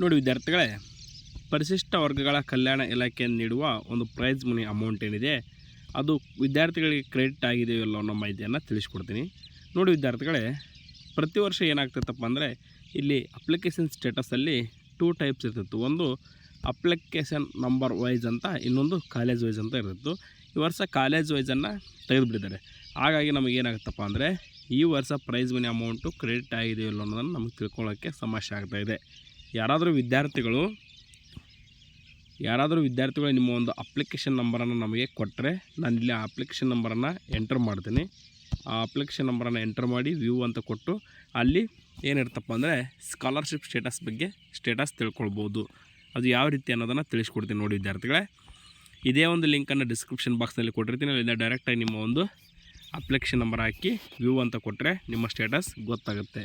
ನೋಡಿ ವಿದ್ಯಾರ್ಥಿಗಳೇ, ಪರಿಶಿಷ್ಟ ವರ್ಗಗಳ ಕಲ್ಯಾಣ ಇಲಾಖೆಯನ್ನು ನೀಡುವ ಒಂದು ಪ್ರೈಸ್ ಮನಿ ಅಮೌಂಟ್ ಏನಿದೆ, ಅದು ವಿದ್ಯಾರ್ಥಿಗಳಿಗೆ ಕ್ರೆಡಿಟ್ ಆಗಿದೆಯೋ ಇಲ್ಲ ಅನ್ನೋ ಮಾಹಿತಿಯನ್ನು ತಿಳಿಸ್ಕೊಡ್ತೀನಿ. ನೋಡಿ ವಿದ್ಯಾರ್ಥಿಗಳೇ, ಪ್ರತಿ ವರ್ಷ ಏನಾಗ್ತೈತಪ್ಪ ಅಂದರೆ, ಇಲ್ಲಿ ಅಪ್ಲಿಕೇಶನ್ ಸ್ಟೇಟಸಲ್ಲಿ ಟೂ ಟೈಪ್ಸ್ ಇರ್ತಿತ್ತು. ಒಂದು ಅಪ್ಲಿಕೇಶನ್ ನಂಬರ್ ವೈಸ್ ಅಂತ, ಇನ್ನೊಂದು ಕಾಲೇಜ್ ವೈಸ್ ಅಂತ ಇರ್ತಿತ್ತು. ಈ ವರ್ಷ ಕಾಲೇಜ್ ವೈಸನ್ನು ತೆಗೆದುಬಿಟ್ಟಿದ್ದಾರೆ. ಹಾಗಾಗಿ ನಮಗೆ ಏನಾಗುತ್ತಪ್ಪ ಅಂದರೆ, ಈ ವರ್ಷ ಪ್ರೈಸ್ ಮನಿ ಅಮೌಂಟು ಕ್ರೆಡಿಟ್ ಆಗಿದೆಯೋ ಇಲ್ಲೋ ಅನ್ನೋದನ್ನು ನಮಗೆ ತಿಳ್ಕೊಳ್ಳೋಕ್ಕೆ ಸಮಸ್ಯೆ ಆಗ್ತಾಯಿದೆ ಯಾರಾದರೂ ವಿದ್ಯಾರ್ಥಿಗಳು ಯಾರಾದರೂ ವಿದ್ಯಾರ್ಥಿಗಳು ನಿಮ್ಮ ಒಂದು ಅಪ್ಲಿಕೇಶನ್ ನಂಬರನ್ನು ನಮಗೆ ಕೊಟ್ಟರೆ ನಾನು ಇಲ್ಲಿ ಆ ಅಪ್ಲಿಕೇಶನ್ ನಂಬರನ್ನು ಎಂಟರ್ ಮಾಡ್ತೀನಿ. ಆ ಅಪ್ಲಿಕೇಶನ್ ನಂಬರನ್ನು ಎಂಟರ್ ಮಾಡಿ ವ್ಯೂ ಅಂತ ಕೊಟ್ಟು ಅಲ್ಲಿ ಏನಿರ್ತಪ್ಪ ಅಂದರೆ ಸ್ಕಾಲರ್ಶಿಪ್ ಸ್ಟೇಟಸ್ ಬಗ್ಗೆ ಸ್ಟೇಟಸ್ ತಿಳ್ಕೊಳ್ಬೋದು. ಅದು ಯಾವ ರೀತಿ ಅನ್ನೋದನ್ನು ತಿಳಿಸ್ಕೊಡ್ತೀನಿ ನೋಡಿ ವಿದ್ಯಾರ್ಥಿಗಳೇ. ಇದೇ ಒಂದು ಲಿಂಕನ್ನು ಡಿಸ್ಕ್ರಿಪ್ಷನ್ ಬಾಕ್ಸ್ನಲ್ಲಿ ಕೊಟ್ಟಿರ್ತೀನಿ. ಅಲ್ಲಿಂದ ಡೈರೆಕ್ಟಾಗಿ ನಿಮ್ಮ ಒಂದು ಅಪ್ಲಿಕೇಶನ್ ನಂಬರ್ ಹಾಕಿ ವ್ಯೂ ಅಂತ ಕೊಟ್ಟರೆ ನಿಮ್ಮ ಸ್ಟೇಟಸ್ ಗೊತ್ತಾಗುತ್ತೆ.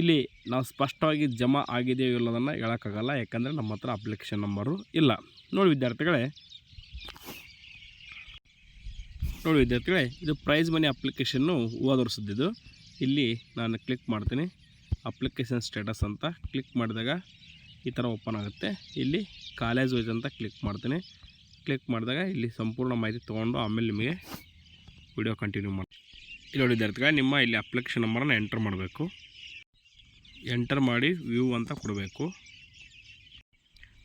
ಇಲ್ಲಿ ನಾವು ಸ್ಪಷ್ಟವಾಗಿ ಜಮಾ ಆಗಿದೆಯೋ ಇಲ್ಲೋದನ್ನು ಹೇಳೋಕ್ಕಾಗಲ್ಲ, ಯಾಕಂದರೆ ನಮ್ಮ ಹತ್ರ ಅಪ್ಲಿಕೇಶನ್ ನಂಬರು ಇಲ್ಲ. ನೋಡಿ ವಿದ್ಯಾರ್ಥಿಗಳೇ ನೋಡಿ ವಿದ್ಯಾರ್ಥಿಗಳೇ, ಇದು ಪ್ರೈಸ್ ಮನಿ ಅಪ್ಲಿಕೇಶನ್ನು ಹೋದ ಇಲ್ಲಿ ನಾನು ಕ್ಲಿಕ್ ಮಾಡ್ತೀನಿ ಅಪ್ಲಿಕೇಶನ್ ಸ್ಟೇಟಸ್ ಅಂತ ಕ್ಲಿಕ್ ಮಾಡಿದಾಗ ಈ ಥರ ಓಪನ್ ಆಗುತ್ತೆ. ಇಲ್ಲಿ ಕಾಲೇಜ್ ವೈಸ್ ಅಂತ ಕ್ಲಿಕ್ ಮಾಡ್ತೀನಿ. ಕ್ಲಿಕ್ ಮಾಡಿದಾಗ ಇಲ್ಲಿ ಸಂಪೂರ್ಣ ಮಾಹಿತಿ ತೊಗೊಂಡು ಆಮೇಲೆ ನಿಮಗೆ ವಿಡಿಯೋ ಕಂಟಿನ್ಯೂ ಮಾಡಿ ಇಲ್ಲಿ ನೋಡಿ ವಿದ್ಯಾರ್ಥಿಗಳೇ, ನಿಮ್ಮ ಇಲ್ಲಿ ಅಪ್ಲಿಕೇಶನ್ ನಂಬರನ್ನು ಎಂಟರ್ ಮಾಡಬೇಕು. ಎಂಟರ್ ಮಾಡಿ ವ್ಯೂ ಅಂತ ಕೊಡಬೇಕು.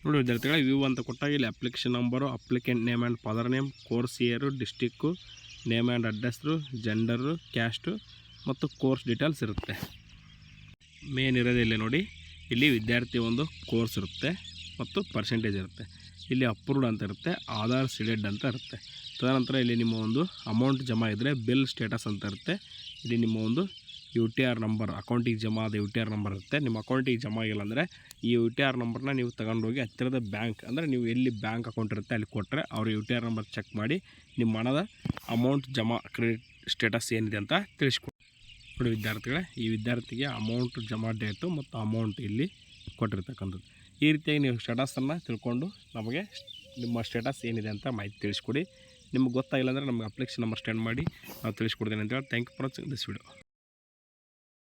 ನೋಡಿ ವಿದ್ಯಾರ್ಥಿಗಳ ವ್ಯೂ ಅಂತ ಕೊಟ್ಟಾಗ ಇಲ್ಲಿ application number applicant name and father name course year district name and address gender caste ಮತ್ತು ಕೋರ್ಸ್ ಡೀಟೇಲ್ಸ್ ಇರುತ್ತೆ. ಮೇನ್ ಇರೋದಿಲ್ಲ ನೋಡಿ. ಇಲ್ಲಿ ವಿದ್ಯಾರ್ಥಿ ಒಂದು ಕೋರ್ಸ್ ಇರುತ್ತೆ ಮತ್ತು ಪರ್ಸೆಂಟೇಜ್ ಇರುತ್ತೆ. ಇಲ್ಲಿ ಅಪ್ರೂವ್ಡ್ ಅಂತ ಇರುತ್ತೆ ಆಧಾರ್ ಸಿಡೆಡ್ ಅಂತ ಇರುತ್ತೆ. ತದನಂತರ ಇಲ್ಲಿ ನಿಮ್ಮ ಒಂದು ಅಮೌಂಟ್ ಜಮಾ ಇದ್ದರೆ ಬಿಲ್ ಸ್ಟೇಟಸ್ ಅಂತ ಇರುತ್ತೆ. ಇಲ್ಲಿ ನಿಮ್ಮ ಒಂದು ಯು ಟಿ ಆರ್ ನಂಬರ್, ಅಕೌಂಟಿಗೆ ಜಮಾ ಆದ ಯು ಟಿ ಆರ್ ನಂಬರ್ ಇರುತ್ತೆ. ನಿಮ್ಮ ಅಕೌಂಟಿಗೆ ಜಮಾ ಆಗಿಲ್ಲ ಅಂದರೆ ಈ ಯು ಟಿ ಆರ್ ನಂಬರ್ನ ನೀವು ತಗೊಂಡೋಗಿ ಹತ್ತಿರದ ಬ್ಯಾಂಕ್, ಅಂದರೆ ನೀವು ಎಲ್ಲಿ ಬ್ಯಾಂಕ್ ಅಕೌಂಟ್ ಇರುತ್ತೆ ಅಲ್ಲಿ ಕೊಟ್ಟರೆ ಅವ್ರು U T R number check ಮಾಡಿ ನಿಮ್ಮ ಹಣದ ಅಮೌಂಟ್ ಜಮಾ, ಕ್ರೆಡಿಟ್ ಸ್ಟೇಟಸ್ ಏನಿದೆ ಅಂತ ತಿಳಿಸ್ಕೊಡಿ. ನೋಡಿ ವಿದ್ಯಾರ್ಥಿಗಳೇ, ಈ ವಿದ್ಯಾರ್ಥಿಗೆ ಅಮೌಂಟ್ ಜಮಾ ಡೇಟು ಮತ್ತು ಅಮೌಂಟ್ ಇಲ್ಲಿ ಕೊಟ್ಟಿರ್ತಕ್ಕಂಥದ್ದು. ಈ ರೀತಿಯಾಗಿ ನೀವು ಸ್ಟೇಟಸನ್ನು ತಿಳ್ಕೊಂಡು ನಮಗೆ ನಿಮ್ಮ ಸ್ಟೇಟಸ್ ಏನಿದೆ ಅಂತ ಮಾಹಿತಿ ತಿಳಿಸ್ಕೊಡಿ. ನಿಮ್ಗೆ ಗೊತ್ತಾಗಿಲ್ಲ ಅಂದರೆ ನಮಗೆ ಅಪ್ಲಿಕೇಶನ್ ನಂಬರ್ ಸ್ಟ್ಯಾಂಡ್ ಮಾಡಿ, ನಾವು ತಿಳಿಸ್ಕೊಡ್ತೀನಿ ಅಂತೇಳಿ thank you for watching this video.